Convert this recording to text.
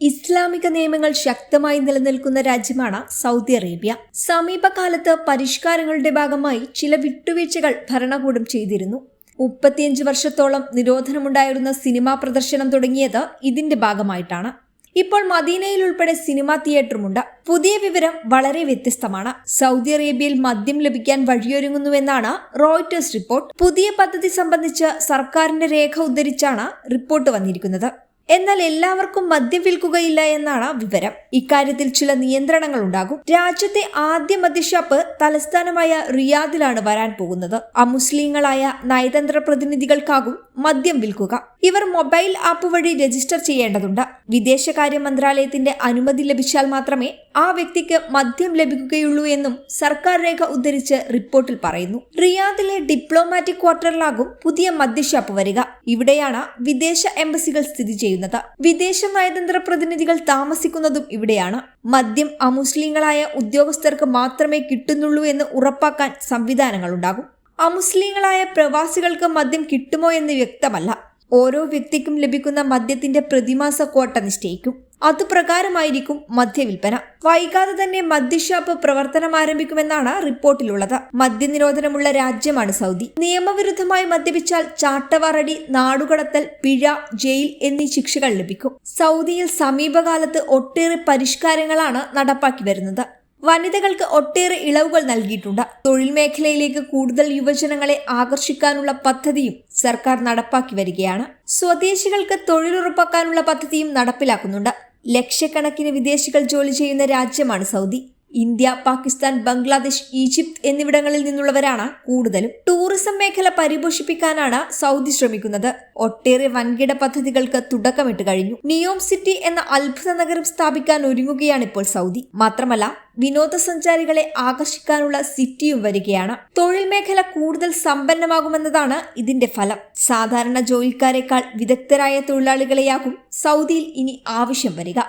ഇസ്ലാമിക നിയമങ്ങൾ ശക്തമായി നിലനിൽക്കുന്ന രാജ്യമാണ് സൗദി അറേബ്യ. സമീപകാലത്ത് പരിഷ്കാരങ്ങളുടെ ഭാഗമായി ചില വിട്ടുവീഴ്ചകൾ ഭരണകൂടം ചെയ്തിരുന്നു. മുപ്പത്തിയഞ്ച് വർഷത്തോളം നിരോധനമുണ്ടായിരുന്ന സിനിമാ പ്രദർശനം തുടങ്ങിയത് ഇതിന്റെ ഭാഗമായിട്ടാണ്. ഇപ്പോൾ മദീനയിൽ ഉൾപ്പെടെ സിനിമാ തിയേറ്ററുമുണ്ട്. പുതിയ വിവരം വളരെ വ്യത്യസ്തമാണ്. സൗദി അറേബ്യയിൽ മദ്യം ലഭിക്കാൻ വഴിയൊരുങ്ങുന്നുവെന്നാണ് റോയിറ്റേഴ്സ് റിപ്പോർട്ട്. പുതിയ പദ്ധതി സംബന്ധിച്ച് സർക്കാരിന്റെ രേഖ ഉദ്ധരിച്ചാണ് റിപ്പോർട്ട് വന്നിരിക്കുന്നത്. എന്നാൽ എല്ലാവർക്കും മദ്യം വിൽക്കുകയില്ല എന്നാണ് വിവരം. ഇക്കാര്യത്തിൽ ചില നിയന്ത്രണങ്ങൾ ഉണ്ടാകും. രാജ്യത്തെ ആദ്യ മദ്യഷാപ്പ് തലസ്ഥാനമായ റിയാദിലാണ് വരാൻ പോകുന്നത്. അമുസ്ലിങ്ങളായ നയതന്ത്ര പ്രതിനിധികൾക്കാകും മദ്യം വിൽക്കുക. ഇവർ മൊബൈൽ ആപ്പ് വഴി രജിസ്റ്റർ ചെയ്യേണ്ടതുണ്ട്. വിദേശകാര്യ മന്ത്രാലയത്തിന്റെ അനുമതി ലഭിച്ചാൽ മാത്രമേ ആ വ്യക്തിക്ക് മദ്യം ലഭിക്കുകയുള്ളൂ എന്നും സർക്കാർ രേഖ ഉദ്ധരിച്ച് റിപ്പോർട്ടിൽ പറയുന്നു. റിയാദിലെ ഡിപ്ലോമാറ്റിക് ക്വാർട്ടറിലാകും പുതിയ മദ്യഷാപ്പ് വരിക. ഇവിടെയാണ് വിദേശ എംബസികൾ സ്ഥിതി ചെയ്യുന്നത്. വിദേശ നയതന്ത്ര പ്രതിനിധികൾ താമസിക്കുന്നതും ഇവിടെയാണ്. മദ്യം അമുസ്ലിങ്ങളായ ഉദ്യോഗസ്ഥർക്ക് മാത്രമേ കിട്ടുന്നുള്ളൂ എന്ന് ഉറപ്പാക്കാൻ സംവിധാനങ്ങളുണ്ടാകും. അമുസ്ലിങ്ങളായ പ്രവാസികൾക്ക് മദ്യം കിട്ടുമോ എന്ന് വ്യക്തമല്ല. ഓരോ വ്യക്തിക്കും ലഭിക്കുന്ന മദ്യത്തിന്റെ പ്രതിമാസ കോട്ട നിശ്ചയിക്കും. അതുപ്രകാരമായിരിക്കും മദ്യവിൽപ്പന. വൈകാതെ തന്നെ മദ്യഷാപ്പ് പ്രവർത്തനം ആരംഭിക്കുമെന്നാണ് റിപ്പോർട്ടിലുള്ളത്. മദ്യനിരോധനമുള്ള രാജ്യമാണ് സൗദി. നിയമവിരുദ്ധമായി മദ്യപിച്ചാൽ ചാട്ടവാറടി നാടുകടത്തൽ പിഴ ജയിൽ എന്നീ ശിക്ഷകൾ ലഭിക്കും. സൗദിയിൽ സമീപകാലത്ത് ഒട്ടേറെ പരിഷ്കാരങ്ങളാണ് നടപ്പാക്കി വരുന്നത്. വനിതകൾക്ക് ഒട്ടേറെ ഇളവുകൾ നൽകിയിട്ടുണ്ട്. തൊഴിൽ മേഖലയിലേക്ക് കൂടുതൽ യുവജനങ്ങളെ ആകർഷിക്കാനുള്ള പദ്ധതിയും സർക്കാർ നടപ്പാക്കി വരികയാണ്. സ്വദേശികൾക്ക് തൊഴിലുറപ്പാക്കാനുള്ള പദ്ധതിയും നടപ്പിലാക്കുന്നുണ്ട്. ലക്ഷക്കണക്കിന് വിദേശികൾ ജോലി ചെയ്യുന്ന രാജ്യമാണ് Saudi. India Pakistan Bangladesh Egypt എന്നിവിടങ്ങളിൽ നിന്നുള്ളവരാണ് കൂടുതലും ടൂറിസം മേഖല പരിപോഷിപ്പിക്കാനാണ് സൗദി ശ്രമിക്കുന്നത്. ഒട്ടേറെ വൻകിട പദ്ധതികൾക്ക് തുടക്കമിട്ട് കഴിഞ്ഞു. നിയോം സിറ്റി എന്ന അത്ഭുത നഗരം സ്ഥാപിക്കാൻ ഒരുങ്ങുകയാണ് ഇപ്പോൾ സൗദി. മാത്രമല്ല വിനോദസഞ്ചാരികളെ ആകർഷിക്കാനുള്ള സിറ്റിയും വരികയാണ്. തൊഴിൽ മേഖല കൂടുതൽ സമ്പന്നമാകുമെന്നതാണ് ഇതിന്റെ ഫലം. സാധാരണ ജോലിക്കാരെക്കാൾ വിദഗ്ധരായ തൊഴിലാളികളെയാകും സൗദിയിൽ ഇനി ആവശ്യം വരിക.